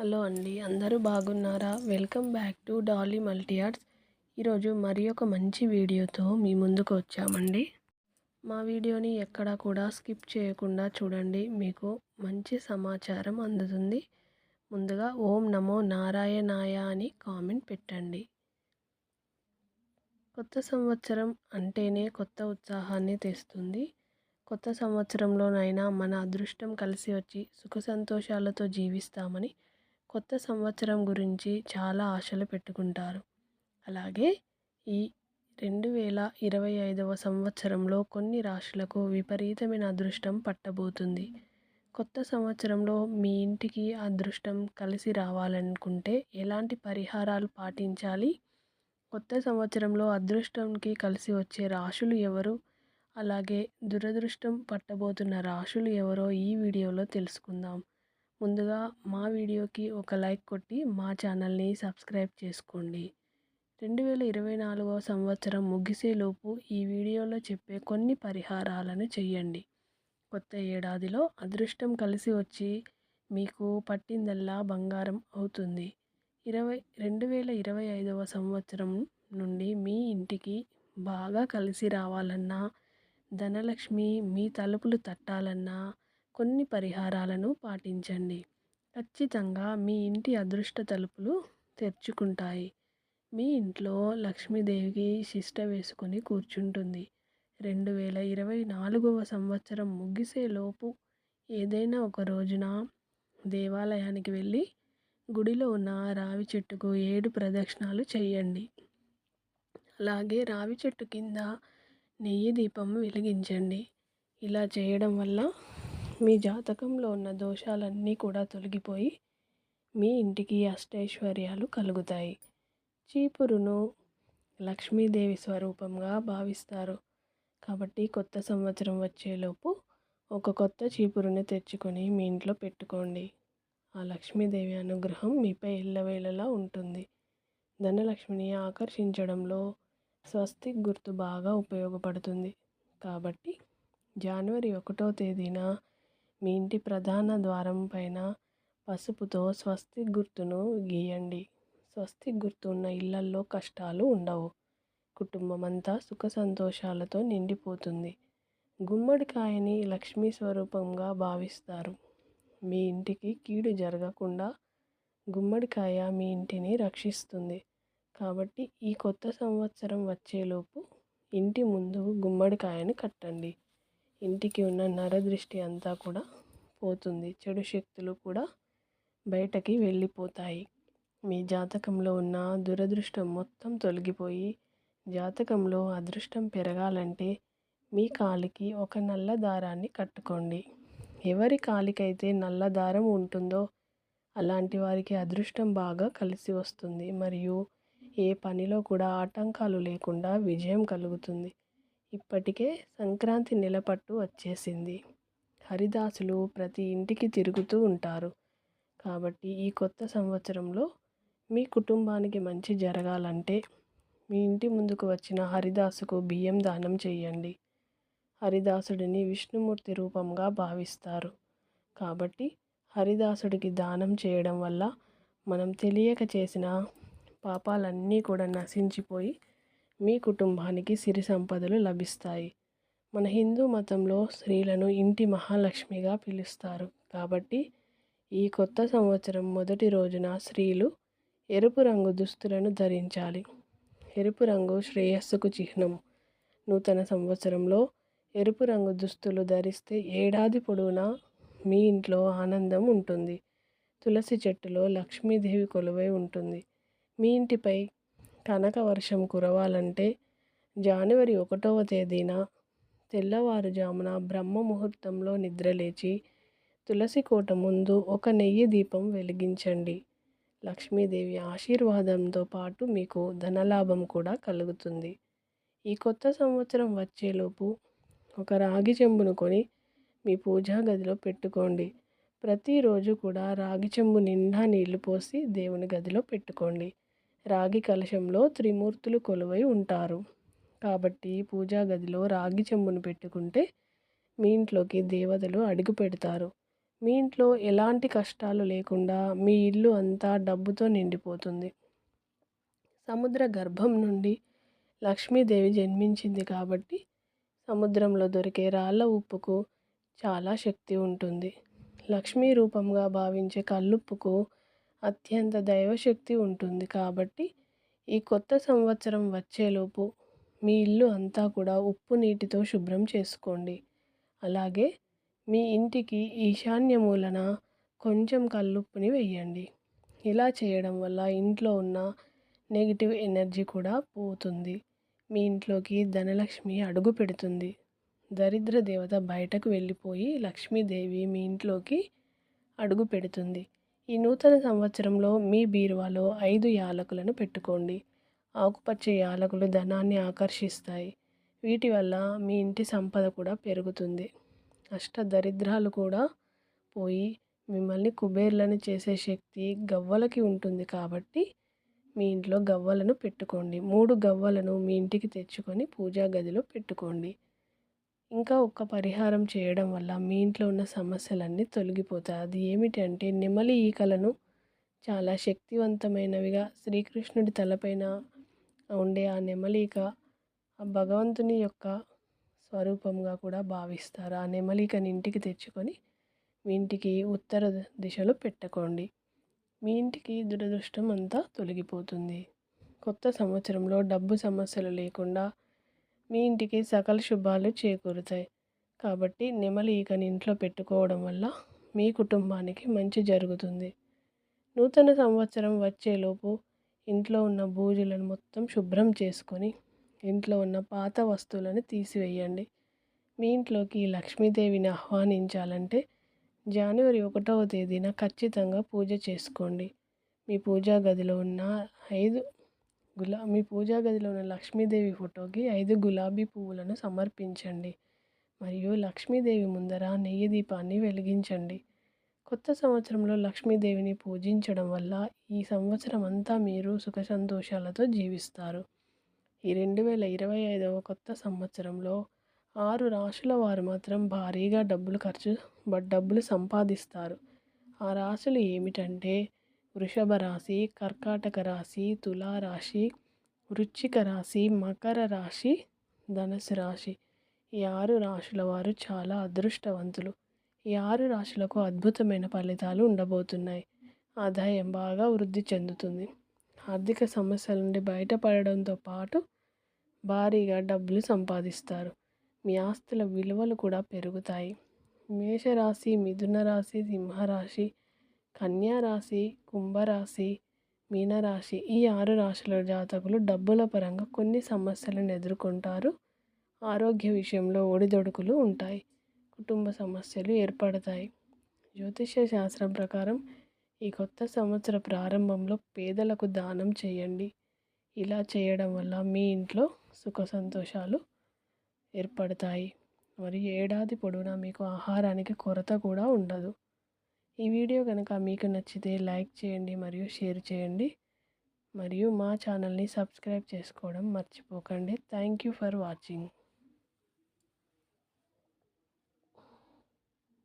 Hello అండి అందరూ బాగున్నారా? Welcome back to Dolly multi arts ఈరోజు మరి ఒక మంచి వీడియోతో మీ ముందుకు వచ్చామండి. మా వీడియోని ఎక్కడా కూడా స్కిప్ చేయకుండా చూడండి మీకు మంచి సమాచారం అందుతుంది. ముందుగా ఓం నమో నారాయణాయ అని కామెంట్ పెట్టండి. కొత్త సంవత్సరం అంటేనే కొత్త ఉత్సాహాన్ని తెస్తుంది. కొత్త సంవత్సరంలోనైనా మన అదృష్టం కలిసి వచ్చి సుఖ సంతోషాలతో జీవిస్తామని కొత్త సంవత్సరం గురించి చాలా ఆశలు పెట్టుకుంటారు. అలాగే ఈ రెండు వేల ఇరవై ఐదవ సంవత్సరంలో కొన్ని రాశులకు విపరీతమైన అదృష్టం పట్టబోతుంది. కొత్త సంవత్సరంలో మీ ఇంటికి అదృష్టం కలిసి రావాలనుకుంటే ఎలాంటి పరిహారాలు పాటించాలి? కొత్త సంవత్సరంలో అదృష్టంకి కలిసి వచ్చే రాశులు ఎవరు? అలాగే దురదృష్టం పట్టబోతున్న రాశులు ఎవరో ఈ వీడియోలో తెలుసుకుందాం. ముందుగా మా వీడియోకి ఒక లైక్ కొట్టి మా ఛానల్ని సబ్స్క్రైబ్ చేసుకోండి. రెండు వేల ఇరవై నాలుగవ సంవత్సరం ముగిసేలోపు ఈ వీడియోలో చెప్పే కొన్ని పరిహారాలను చేయండి కొత్త ఏడాదిలో అదృష్టం కలిసి వచ్చి మీకు పట్టిందల్లా బంగారం అవుతుంది. ఇరవై రెండు వేల ఇరవై ఐదవ సంవత్సరం నుండి మీ ఇంటికి బాగా కలిసి రావాలన్నా ధనలక్ష్మి మీ తలుపులు తట్టాలన్నా కొన్ని పరిహారాలను పాటించండి. ఖచ్చితంగా మీ ఇంటి అదృష్ట తలుపులు తెరుచుకుంటాయి. మీ ఇంట్లో లక్ష్మీదేవికి శిష్ట వేసుకొని కూర్చుంటుంది. రెండు వేల ఇరవై నాలుగవ సంవత్సరం ముగిసేలోపు ఏదైనా ఒక రోజున దేవాలయానికి వెళ్ళి గుడిలో ఉన్న రావి చెట్టుకు ఏడు ప్రదక్షిణాలు చేయండి. అలాగే రావి చెట్టు కింద నెయ్యి దీపం వెలిగించండి. ఇలా చేయడం వల్ల మీ జాతకంలో ఉన్న దోషాలన్నీ కూడా తొలగిపోయి మీ ఇంటికి అష్టైశ్వర్యాలు కలుగుతాయి. చీపురును లక్ష్మీదేవి స్వరూపంగా భావిస్తారు. కాబట్టి కొత్త సంవత్సరం వచ్చేలోపు ఒక కొత్త చీపురుని తెచ్చుకొని మీ ఇంట్లో పెట్టుకోండి. ఆ లక్ష్మీదేవి అనుగ్రహం మీపై ఎల్లవేళలా ఉంటుంది. ధనలక్ష్మిని ఆకర్షించడంలో స్వస్తిక్ గుర్తు బాగా ఉపయోగపడుతుంది. కాబట్టి జనవరి ఒకటో తేదీన మీ ఇంటి ప్రధాన ద్వారం పైన పసుపుతో స్వస్తి గుర్తును గీయండి. స్వస్తి గుర్తు ఉన్న ఇళ్ళల్లో కష్టాలు ఉండవు. కుటుంబం అంతా సుఖ సంతోషాలతో నిండిపోతుంది. గుమ్మడికాయని లక్ష్మీ స్వరూపంగా భావిస్తారు. మీ ఇంటికి కీడు జరగకుండా గుమ్మడికాయ మీ ఇంటిని రక్షిస్తుంది. కాబట్టి ఈ కొత్త సంవత్సరం వచ్చేలోపు ఇంటి ముందు గుమ్మడికాయను కట్టండి. ఇంటికి ఉన్న నరదృష్టి అంతా కూడా పోతుంది. చెడు శక్తులు కూడా బయటకి వెళ్ళిపోతాయి. మీ జాతకంలో ఉన్న దురదృష్టం మొత్తం తొలగిపోయి జాతకంలో అదృష్టం పెరగాలంటే మీ కాలికి ఒక నల్ల దారాన్ని కట్టుకోండి. ఎవరి కాలికైతే నల్ల దారం ఉంటుందో అలాంటి వారికి అదృష్టం బాగా కలిసి వస్తుంది. మరియు ఏ పనిలో కూడా ఆటంకాలు లేకుండా విజయం కలుగుతుంది. ఇప్పటికే సంక్రాంతి నెలపట్టు వచ్చేసింది. హరిదాసులు ప్రతి ఇంటికి తిరుగుతూ ఉంటారు. కాబట్టి ఈ కొత్త సంవత్సరంలో మీ కుటుంబానికి మంచి జరగాలంటే మీ ఇంటి ముందుకు వచ్చిన హరిదాసుకు బియ్యం దానం చేయండి. హరిదాసుడిని విష్ణుమూర్తి రూపంగా భావిస్తారు. కాబట్టి హరిదాసుడికి దానం చేయడం వల్ల మనం తెలియక చేసిన పాపాలన్నీ కూడా నశించిపోయి మీ కుటుంబానికి సిరి సంపదలు లభిస్తాయి. మన హిందూ మతంలో స్త్రీలను ఇంటి మహాలక్ష్మిగా పిలుస్తారు. కాబట్టి ఈ కొత్త సంవత్సరం మొదటి రోజున స్త్రీలు ఎరుపు రంగు దుస్తులను ధరించాలి. ఎరుపు రంగు శ్రేయస్సుకు చిహ్నం. నూతన సంవత్సరంలో ఎరుపు రంగు దుస్తులు ధరిస్తే ఏడాది పొడవునా మీ ఇంట్లో ఆనందం ఉంటుంది. తులసి చెట్టులో లక్ష్మీదేవి కొలువై ఉంటుంది. మీ ఇంటిపై కనక వర్షం కురవాలంటే జనవరి ఒకటవ తేదీన తెల్లవారుజామున బ్రహ్మ ముహూర్తంలో నిద్రలేచి తులసి కోట ముందు ఒక నెయ్యి దీపం వెలిగించండి. లక్ష్మీదేవి ఆశీర్వాదంతో పాటు మీకు ధనలాభం కూడా కలుగుతుంది. ఈ కొత్త సంవత్సరం వచ్చేలోపు ఒక రాగి చెంబును కొని మీ పూజా గదిలో పెట్టుకోండి. ప్రతిరోజు కూడా రాగి చెంబు నిండా నీళ్ళు పోసి దేవుని గదిలో పెట్టుకోండి. రాగి కలశంలో త్రిమూర్తులు కొలువై ఉంటారు. కాబట్టి పూజా గదిలో రాగి చెంబును పెట్టుకుంటే మీ ఇంట్లోకి దేవతలు అడుగు పెడతారు. మీ ఇంట్లో ఎలాంటి కష్టాలు లేకుండా మీ ఇల్లు అంతా డబ్బుతో నిండిపోతుంది. సముద్ర గర్భం నుండి లక్ష్మీదేవి జన్మించింది కాబట్టి సముద్రంలో దొరికే రాళ్ళ ఉప్పుకు చాలా శక్తి ఉంటుంది. లక్ష్మీ రూపంగా భావించే కల్లుప్పుకు అత్యంత దైవశక్తి ఉంటుంది. కాబట్టి ఈ కొత్త సంవత్సరం వచ్చేలోపు మీ ఇల్లు అంతా కూడా ఉప్పు నీటితో శుభ్రం చేసుకోండి. అలాగే మీ ఇంటికి ఈశాన్య మూలన కొంచెం కల్లుప్పుని వేయండి ఇలా చేయడం వల్ల ఇంట్లో ఉన్న నెగిటివ్ ఎనర్జీ కూడా పోతుంది. మీ ఇంట్లోకి ధనలక్ష్మి అడుగు పెడుతుంది. దరిద్ర దేవత బయటకు వెళ్ళిపోయి లక్ష్మీదేవి మీ ఇంట్లోకి అడుగు పెడుతుంది. ఈ నూతన సంవత్సరంలో మీ బీరువాలో ఐదు యాలకులను పెట్టుకోండి. ఆకుపచ్చ యాలకులు ధనాన్ని ఆకర్షిస్తాయి. వీటి వల్ల మీ ఇంటి సంపద కూడా పెరుగుతుంది. అష్ట దరిద్రాలు కూడా పోయి మిమ్మల్ని కుబేర్లను చేసే శక్తి గవ్వలకి ఉంటుంది కాబట్టి మీ ఇంట్లో గవ్వలను పెట్టుకోండి. మూడు గవ్వలను మీ ఇంటికి తెచ్చుకొని పూజా గదిలో పెట్టుకోండి. ఇంకా ఒక పరిహారం చేయడం వల్ల మీ ఇంట్లో ఉన్న సమస్యలన్నీ తొలగిపోతాయి. అది ఏమిటంటే నెమలి ఈకలను చాలా శక్తివంతమైనవిగా శ్రీకృష్ణుడి తలపైన ఉండే ఆ నెమలిక ఆ భగవంతుని యొక్క స్వరూపంగా కూడా భావిస్తారు. ఆ నెమలికని ఇంటికి తెచ్చుకొని మీ ఇంటికి ఉత్తర దిశలో పెట్టుకోండి. మీ ఇంటికి దురదృష్టం అంతా తొలగిపోతుంది. కొత్త సంవత్సరంలో డబ్బు సమస్యలు లేకుండా మీ ఇంటికి సకల శుభాలు చేకూరుతాయి. కాబట్టి నెమలి ఈకని ఇంట్లో పెట్టుకోవడం వల్ల మీ కుటుంబానికి మంచి జరుగుతుంది. నూతన సంవత్సరం వచ్చేలోపు ఇంట్లో ఉన్న బూజులను మొత్తం శుభ్రం చేసుకొని ఇంట్లో ఉన్న పాత వస్తువులను తీసివేయండి. మీ ఇంట్లోకి లక్ష్మీదేవిని ఆహ్వానించాలంటే జనవరి ఒకటవ తేదీన ఖచ్చితంగా పూజ చేసుకోండి. మీ పూజా గదిలో ఉన్న ఐదు గులా మీ పూజా గదిలో ఉన్న లక్ష్మీదేవి ఫోటోకి ఐదు గులాబీ పువ్వులను సమర్పించండి. మరియు లక్ష్మీదేవి ముందర నెయ్యి దీపాన్ని వెలిగించండి. కొత్త సంవత్సరంలో లక్ష్మీదేవిని పూజించడం వల్ల ఈ సంవత్సరం అంతా మీరు సుఖ సంతోషాలతో జీవిస్తారు. ఈ రెండు వేల ఇరవై ఐదవ కొత్త సంవత్సరంలో ఆరు రాశుల వారు మాత్రం భారీగా డబ్బులు ఖర్చు డబ్బులు సంపాదిస్తారు. ఆ రాశులు ఏమిటంటే వృషభ రాశి కర్కాటక రాశి తులారాశి వృచ్చిక రాశి మకర రాశి ధనుసు రాశి. ఈ ఆరు రాశుల వారు చాలా అదృష్టవంతులు. ఈ ఆరు రాశులకు అద్భుతమైన ఫలితాలు ఉండబోతున్నాయి. ఆదాయం బాగా వృద్ధి చెందుతుంది. ఆర్థిక సమస్యల నుండి బయటపడడంతో పాటు భారీగా డబ్బులు సంపాదిస్తారు. మీ ఆస్తుల విలువలు కూడా పెరుగుతాయి. మేషరాశి మిథున రాశి సింహరాశి కన్యారాశి కుంభరాశి మీనరాశి ఈ ఆరు రాశుల జాతకులు డబ్బుల పరంగా కొన్ని సమస్యలను ఎదుర్కొంటారు. ఆరోగ్య విషయంలో ఒడిదొడుకులు ఉంటాయి. కుటుంబ సమస్యలు ఏర్పడతాయి. జ్యోతిష్య శాస్త్రం ప్రకారం ఈ కొత్త సంవత్సర ప్రారంభంలో పేదలకు దానం చేయండి. ఇలా చేయడం వల్ల మీ ఇంట్లో సుఖ సంతోషాలు ఏర్పడతాయి. మరియు ఏడాది పొడవునా మీకు ఆహారానికి కొరత కూడా ఉండదు. ఈ వీడియో కనుక మీకు నచ్చితే లైక్ చేయండి మరియు షేర్ చేయండి. మరియు మా ఛానల్ని సబ్స్క్రైబ్ చేసుకోవడం మర్చిపోకండి. Thank you for watching.